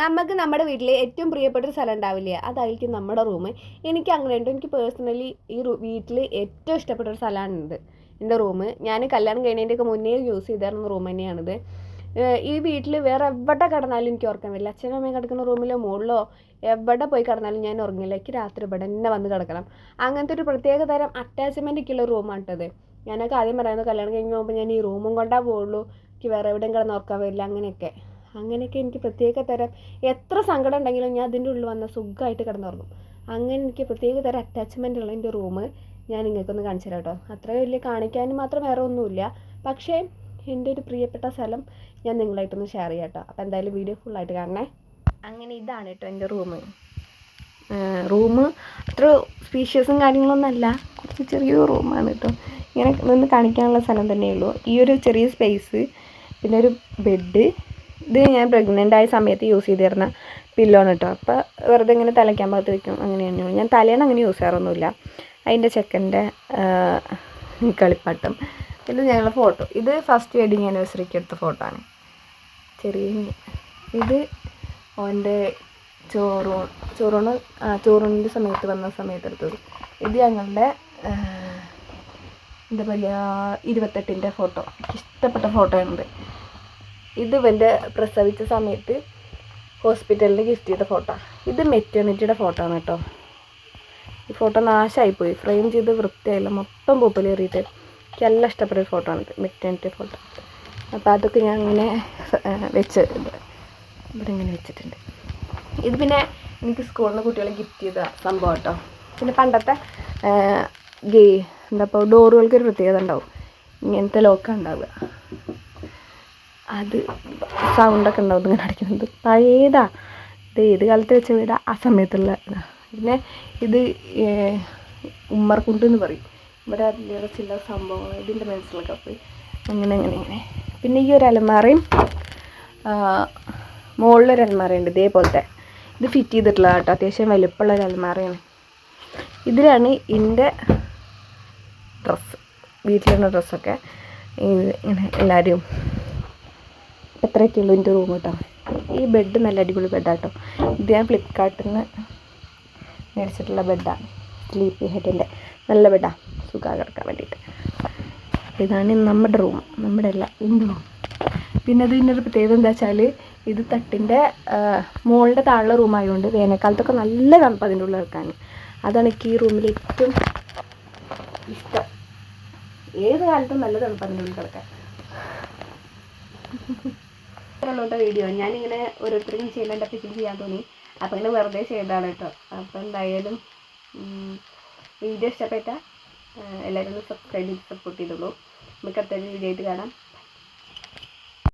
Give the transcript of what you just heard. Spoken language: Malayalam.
നമുക്ക് നമ്മുടെ വീട്ടിലെ ഏറ്റവും പ്രിയപ്പെട്ട ഒരു സ്ഥലം ഉണ്ടാവില്ലേ? അതായിരിക്കും നമ്മുടെ റൂം എനിക്ക് അങ്ങനെ ഉണ്ട് എനിക്ക് പേഴ്സണലി ഈ വീട്ടിൽ ഏറ്റവും ഇഷ്ടപ്പെട്ട ഒരു സ്ഥലമാണിത്. എന്റെ റൂം ഞാൻ കല്യാണം കഴിഞ്ഞതിന്റെയൊക്കെ മുന്നേ യൂസ് ചെയ്തിരുന്ന റൂം തന്നെയാണിത്. ഈ വീട്ടിൽ വേറെ എവിടെ കിടന്നാലും എനിക്ക് ഉറക്കം വരില്ല. അച്ഛനും അമ്മയും കിടക്കുന്ന റൂമിലോ മുകളിലോ എവിടെ പോയി കിടന്നാലും ഞാൻ ഉറങ്ങില്ല. എനിക്ക് രാത്രി ഇവിടെ തന്നെ വന്ന് കിടക്കണം. അങ്ങനത്തെ ഒരു പ്രത്യേക തരം അറ്റാച്ച്മെന്റ് ഒക്കെയുള്ള റൂമാണ് കേട്ടത് ഞാനൊക്കെ ആദ്യം പറയുന്നത് കല്യാണം കഴിഞ്ഞ് പോകുമ്പോൾ ഞാൻ ഈ റൂമും കൊണ്ടാ പോകുള്ളൂ എനിക്ക് വേറെ എവിടെയും കിടന്ന് ഉറക്കാൻ വരില്ല. അങ്ങനെയൊക്കെ. അങ്ങനെയൊക്കെ എനിക്ക് പ്രത്യേക തരം എത്ര സങ്കടം ഉണ്ടെങ്കിലും ഞാൻ അതിന്റെ ഉള്ളിൽ വന്ന സുഖമായിട്ട് കിടന്നുറങ്ങും. അങ്ങനെ എനിക്ക് പ്രത്യേക തരം അറ്റാച്ച്മെന്റ് ഉള്ള എന്റെ റൂം ഞാൻ നിങ്ങൾക്കൊന്ന് കാണിച്ചു തരാം കേട്ടോ. അത്ര വലിയ കാണിക്കാനും മാത്രം വേറെ ഒന്നുമില്ല. പക്ഷേ എന്റെ ഒരു പ്രിയപ്പെട്ട സ്ഥലം ഞാൻ നിങ്ങളായിട്ടൊന്ന് ഷെയർ ചെയ്യാം കേട്ടോ. അപ്പോൾ എന്തായാലും വീഡിയോ ഫുള്ളായിട്ട് കാണണേ. അങ്ങനെ ഇതാണ് കേട്ടോ എന്റെ റൂം റൂം അത്ര സ്പീഷ്യസും കാര്യങ്ങളൊന്നും അല്ല. കുറച്ച് ചെറിയൊരു റൂമാണ് കേട്ടോ. ഇങ്ങനെ നിന്ന് കാണിക്കാനുള്ള സ്ഥലം തന്നെയുള്ളൂ ഈ ഒരു ചെറിയ സ്പേസ് പിന്നെ ഒരു ബെഡ് ഇത് ഞാൻ പ്രഗ്നന്റ് ആയ സമയത്ത് യൂസ് ചെയ്തിരുന്ന പില്ലോണ് കേട്ടോ അപ്പോൾ വെറുതെ ഇങ്ങനെ തലയ്ക്കാൻ ഭാഗത്ത് വയ്ക്കും അങ്ങനെ തന്നെയുള്ളൂ ഞാൻ തലേന്ന് അങ്ങനെ യൂസ് ചെയ്യാറൊന്നുമില്ല. അതിന്റെ ചെക്കന്റെ കളിപ്പാട്ടം. ഇത് ഞങ്ങളുടെ ഫോട്ടോ ഇത് ഫസ്റ്റ് വെഡിങ് ആനിവേഴ്സറിക്ക് എടുത്ത ഫോട്ടോ ആണ്. ചെറിയ ഇത് ഓന്റെ ചോറൂൺ ചോറൂണ് ആ ചോറൂണിന്റെ സമയത്ത് വന്ന സമയത്ത് എടുത്തത്. ഇത് ഞങ്ങളുടെ എന്താ പറയുക ഇരുപത്തെട്ടിന്റെ ഫോട്ടോ എനിക്ക് ഇഷ്ടപ്പെട്ട ഫോട്ടോ ആണിത്. ഇത് ഇവന്റെ പ്രസവിച്ച സമയത്ത് ഹോസ്പിറ്റലിൽ ഗിഫ്റ്റ് ചെയ്ത ഫോട്ടോ ഇത് മെറ്റേണിറ്റിയുടെ ഫോട്ടോ ആണ് കേട്ടോ. ഈ ഫോട്ടോ നാശമായിപ്പോയി ഫ്രെയിം ചെയ്ത് വൃത്തിയായില്ല. മൊത്തം പൂപ്പലേറിയിട്ട് എനിക്ക് എല്ലാം ഇഷ്ടപ്പെട്ട ഒരു ഫോട്ടോ ആണ് മെറ്റേണിറ്റി ഫോട്ടോ അപ്പോൾ അതൊക്കെ ഞാൻ അങ്ങനെ വെച്ച് ഇവിടെ ഇങ്ങനെ വെച്ചിട്ടുണ്ട്. ഇത് പിന്നെ എനിക്ക് സ്കൂളിൽ കുട്ടികളെ ഗിഫ്റ്റ് ചെയ്ത സംഭവം കേട്ടോ. പിന്നെ പണ്ടത്തെ ഗേ എന്താ ഇപ്പോൾ ഡോറുകൾക്ക് ഒരു പ്രത്യേകത ഉണ്ടാവും. ഇങ്ങനത്തെ ലോക്കാണ് ഉണ്ടാവുക. അത് സൗണ്ടൊക്കെ ഉണ്ടാവും ഇങ്ങനെ അടിക്കുന്നത്. പഴയതാ. ഇത് ഏത് കാലത്ത് വെച്ച വീടാ? ആ സമയത്തുള്ള ഇതാ. പിന്നെ ഇത് ഉമ്മർക്കുണ്ട് എന്ന് പറയും. ഇവിടെ അതിലേറെ ചില സംഭവങ്ങൾ ഇതിന്റെ മനസ്സിലൊക്കെ പോയി. അങ്ങനെ അങ്ങനെ അങ്ങനെ. പിന്നെ ഈ ഒരു അലമാറയും മുകളിലൊരു അലമാറയുണ്ട് ഇതേപോലത്തെ. ഇത് ഫിറ്റ് ചെയ്തിട്ടുള്ള കേട്ടോ. അത്യാവശ്യം വലുപ്പമുള്ള ഒരു അലമാറയാണ് ഇതിലാണ് എന്റെ ഡ്രസ്സ് വീട്ടിലുള്ള ഡ്രസ്സൊക്കെ ഇങ്ങനെ എല്ലാവരും എത്രയൊക്കെ ഉള്ളൂ എന്റെ റൂം കേട്ടോ. ഈ ബെഡ് നല്ല അടിപൊളി ബെഡാട്ടോ ഇത് ഞാൻ ഫ്ലിപ്കാർട്ടിൽ നിന്ന് മേടിച്ചിട്ടുള്ള ബെഡാണ് സ്ലീപ്പി ഹെഡിന്റെ നല്ല ബെഡാണ് സുഖം കിടക്കാൻ വേണ്ടിയിട്ട്. ഇതാണ് നമ്മുടെ റൂം നമ്മുടെ അല്ല എന്റെ റൂം പിന്നെ ഇതിന്റെ ഒരു പ്രത്യേകത എന്താ വെച്ചാൽ ഇത് തട്ടിന്റെ മുകളുടെ താഴെ റൂമായതുകൊണ്ട് വേനൽക്കാലത്തൊക്കെ നല്ല തണുപ്പ് അതിന്റെ ഉള്ളിൽ കിടക്കാൻ. അതാണ് എനിക്ക് ഈ റൂമിൽ ഏറ്റവും ഇഷ്ടം. ഏത് കാലത്തും നല്ല തണുപ്പ് അതിന്റെ ഉള്ളിൽ കിടക്കാൻ. ഇത്രയുള്ള വീഡിയോ ഞാനിങ്ങനെ ഓരോരുത്തർക്കും ചെയ്യുന്നതിന്റെ അപ്പം ചെയ്യാൻ തോന്നി. അപ്പം ഇങ്ങനെ വെറുതെ ചെയ്തതാണ് കേട്ടോ. അപ്പം എന്തായാലും വീഡിയോ ഇഷ്ടപ്പെട്ട എല്ലാവരും ഒന്ന് സബ്സ്ക്രൈബ് ചെയ്ത് സപ്പോർട്ട് ചെയ്തോളൂ. നമുക്ക് അടുത്തൊരു വീഡിയോ ആയിട്ട് കാണാം.